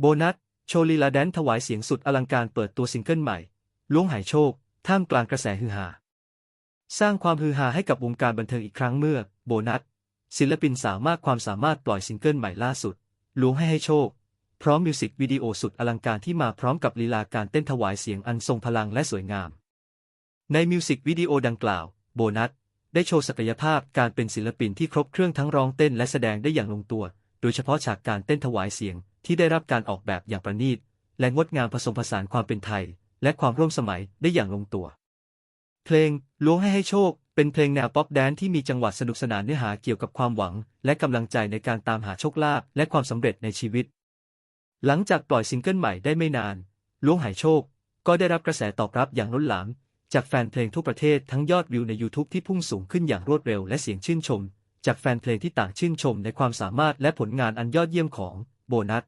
โบนัส โชลีลาแดน์ถวายเสียงสุดอลังการเปิดตัวซิงเกิลใหม่ ล้วงหายโชค ท่ามกลางกระแสฮือฮา สร้างความฮือฮาให้กับวงการบันเทิงอีกครั้งเมื่อ โบนัส ศิลปินสามารถความสามารถปล่อยซิงเกิลใหม่ล่าสุด ล้วงให้ให้โชค พร้อมมิวสิกวิดีโอสุดอลังการที่มาพร้อมกับลีลาการเต้นถวายเสียงอันทรงพลังและสวยงาม ในมิวสิกวิดีโอดังกล่าว โบนัส ได้โชว์ศักยภาพการเป็นศิลปินที่ครบเครื่องทั้งร้องเต้นและแสดงได้อย่างลงตัว โดยเฉพาะฉากการเต้นถวายเสียง ที่ได้รับการออกแบบอย่างประณีต และงดงามผสมผสานความเป็นไทย และความร่วมสมัยได้อย่างลงตัว เพลงล้วงให้ให้โชค เป็นเพลงแนวป๊อปแดนซ์ที่มีจังหวะสนุกสนานเนื้อหาเกี่ยวกับความหวัง และกำลังใจในการตามหาโชคลาภและความสำเร็จในชีวิต หลังจากปล่อยซิงเกิลใหม่ได้ไม่นานล้วงหายโชค ก็ได้รับกระแสตอบรับอย่างล้นหลามจากแฟนเพลงทั่วประเทศทั้งยอดวิวใน YouTube ที่พุ่งสูงขึ้นอย่างรวดเร็วและเสียงชื่นชม จากแฟนเพลงที่ต่างชื่นชมในความสามารถและผลงานอันยอดเยี่ยมของโบนัส